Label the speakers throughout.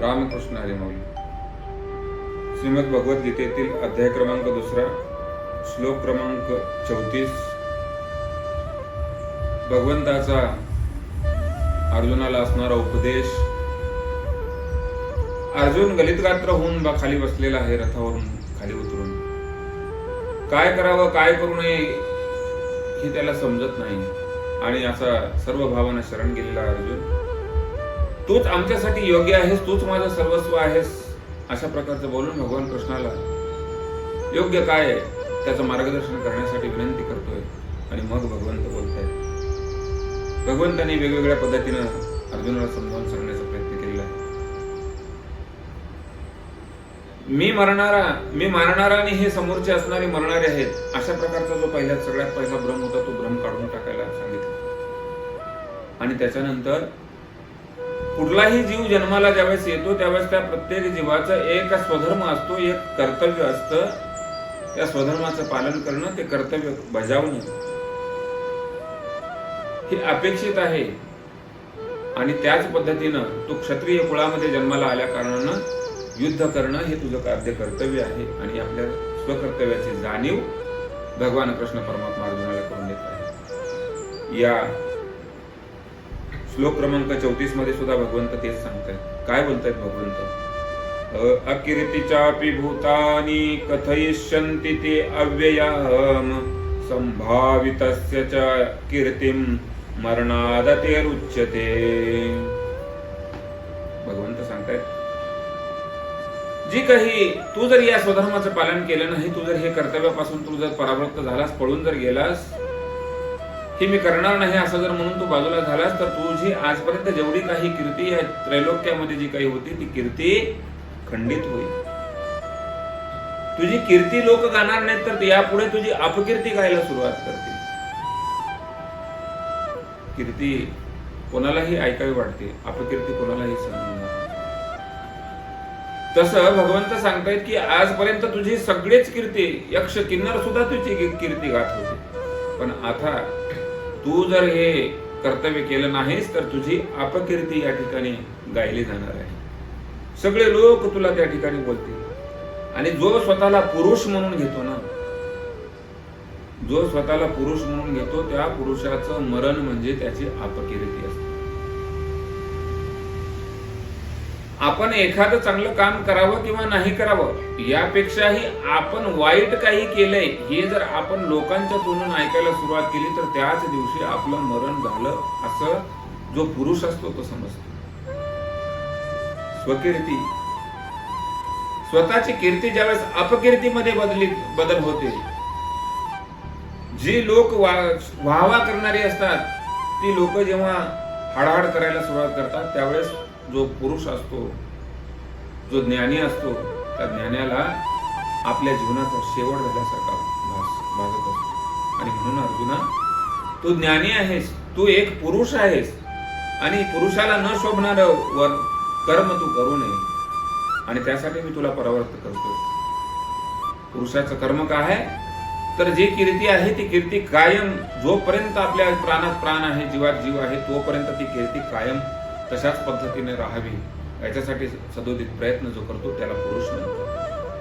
Speaker 1: रामकृष्ण हरिमौली श्रीमद भगवद्गीतेतील अध्याय क्रमांक दुसरा श्लोक क्रमांक चौतीस. भगवंताचा अर्जुनाला असणारा उपदेश अर्जुन गलितगात्र होऊन बा खाली बसलेला आहे रथावरून खाली उतरून. काय करावं काय करू नये हे त्याला समजत नाही आणि असा सर्व भावांना शरण गेलेला अर्जुन. तूच आमच्यासाठी योग्य आहेस तूच माझं सर्वस्व आहेस अशा प्रकारचं बोलून भगवान कृष्णाला योग्य काय आहे त्याचं मार्गदर्शन करण्यासाठी विनंती करतोय आणि मग भगवंत बोलताय भगवंतांनी वेगवेगळ्या पद्धतीनं अर्जुनाला समजावून सांगण्याचा प्रयत्न केलेला आहे. मी मरणारा मी मारणारा आणि हे समोरचे असणारे मरणारे आहेत अशा प्रकारचा जो पहिला सगळ्यात पहिला भ्रम होता तो भ्रम काढून टाकायला सांगितला. आणि त्याच्यानंतर कुठलाही जीव जन्माला ज्यावेळेस येतो त्यावेळेस त्या प्रत्येक जीवाचा एक स्वधर्म असतो एक कर्तव्य असतं. त्या स्वधर्माचं पालन करणं ते कर्तव्य बजावणं हे अपेक्षित आहे. आणि त्याच पद्धतीनं तू क्षत्रिय कुळामध्ये जन्माला आल्या कारणानं युद्ध करणं हे तुझं कार्य कर्तव्य आहे आणि आपल्या स्वकर्तव्याची जाणीव भगवान कृष्ण परमात्मा अर्जुनाला करून देत आहे. या श्लोक क्रमांक चौतीसमध्ये सुद्धा भगवंत तेच सांगतायत. काय बोलतायत भगवंत? अकिर्तीच्यापि भूतानी कथयिष्यन्ति ते अव्ययम संभावितस्य च कीर्तिं मरणादतेरुच्यते। भगवंत सांगतायत जी काही तू जर या स्वधर्माचं पालन केलं नाही तू जर हे कर्तव्यापासून तू जर परावृत्त झालास पळून जर गेलास हे मी करणार नाही असं जर म्हणून तू बाजूला झालास तर तुझी आजपर्यंत जेवढी काही कीर्ती या त्रैलोक्यामध्ये जी काही होती ती कीर्ती खंडित होईल. तुझी कीर्ती लोक गाणार नाहीत तर यापुढे तुझी अपकीर्ती गायला सुरुवात करते कीर्ती कोणालाही ऐकावी वाटते अपकीर्ती कोणालाही सहन तस तसं भगवंत सांगतायत की आजपर्यंत तुझी सगळीच कीर्ती यक्ष किन्नर सुद्धा तुझी कीर्ती गात होती. पण आता तू जर हे कर्तव्य केलं नाहीस तर तुझी अपकीर्ती या ठिकाणी गायली जाणार आहे. सगळे लोक तुला त्या ठिकाणी बोलतील. आणि जो स्वतःला पुरुष म्हणून घेतो ना जो स्वतःला पुरुष म्हणून घेतो त्या पुरुषाचं मरण म्हणजे त्याची अपकीर्ती असते. आपण एखादं चांगलं काम करावं किंवा नाही करावं यापेक्षाही आपण वाईट काही केलंय हे जर आपण लोकांच्या तोंडून ऐकायला सुरुवात केली तर त्याच दिवशी आपलं मरण झालं असं जो पुरुष असतो तो समजतो. स्वकीर्ती. स्वतःची कीर्ती ज्यावेळेस अपकीर्तीमध्ये बदली बदल होते. जी लोक वा- वाहवा करणारी असतात ती लोक जेव्हा हाडहाड करायला सुरुवात करतात त्यावेळेस जो पुरुष असतो जो ज्ञानी असतो त्या ज्ञानाला आपल्या जीवनाचा शेवट झाल्यासारखा भास भासत असतो. आणि म्हणून अर्जुना तू ज्ञानी आहेस तू एक पुरुष आहेस. आणि पुरुषाला न शोभणार वर कर्म तू करू नये. आणि त्यासाठी मी तुला परावर्त करतो पुरुषाचं कर्म काय आहे? तर जी कीर्ती आहे ती कीर्ती कायम जोपर्यंत आपल्या प्राणात प्राण आहे जीवात जीव आहे तोपर्यंत ती कीर्ती कायम तशाच पद्धतीने राहावी याच्यासाठी सदोदित प्रयत्न जो करतो त्याला पुरुष म्हणतो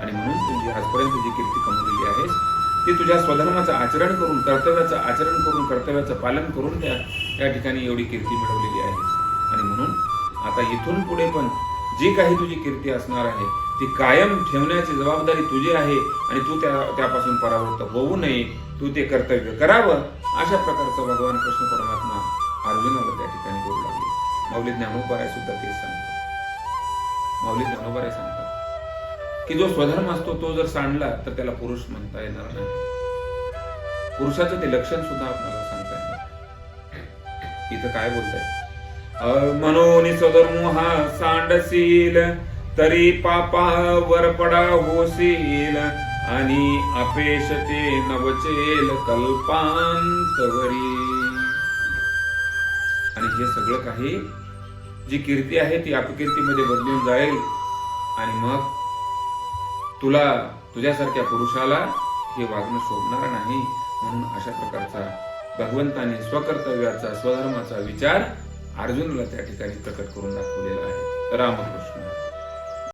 Speaker 1: आणि म्हणून तुझी आजपर्यंत जी कीर्ती कमवलेली आहेस ती तुझ्या स्वधर्माचं आचरण करून कर्तव्याचं आचरण करून कर्तव्याचं पालन करून त्या या ठिकाणी एवढी कीर्ती मिळवलेली आहे. आणि म्हणून आता इथून पुढे पण जी काही तुझी कीर्ती असणार आहे ती कायम ठेवण्याची जबाबदारी तुझी आहे आणि तू त्या त्यापासून परावृत्त होऊ नये. तू ते कर्तव्य करावं अशा प्रकारचं भगवान कृष्ण परमात्मा अर्जुनाला त्या ठिकाणी बोलू लागले. माऊली ज्ञानोबाराय सुद्धा तेच सांगतात. माऊली ज्ञानोबाराय सांगतात. की जो स्वधर्म असतो तो जर सांडला तर त्याला पुरुष म्हणता येणार नाही. पुरुषाचं ते लक्षण सुद्धा आपल्याला सांगता येणार इथं काय बोलताय? मनोनी स्वधर्म हा सांडशील तरी पापा वर पडा होशील आणि अपेशते नवचेल कल्पांतवरी आणि हे सगळं काही जी कीर्ती आहे ती अपकीर्तीमध्ये बदलून जाईल. आणि मग तुला तुझ्यासारख्या पुरुषाला हे वागणं शोभणार नाही. म्हणून अशा प्रकारचा भगवंताने स्वकर्तव्याचा स्वधर्माचा विचार अर्जुनला त्या ठिकाणी प्रकट करून दाखवलेला आहे. रामकृष्ण.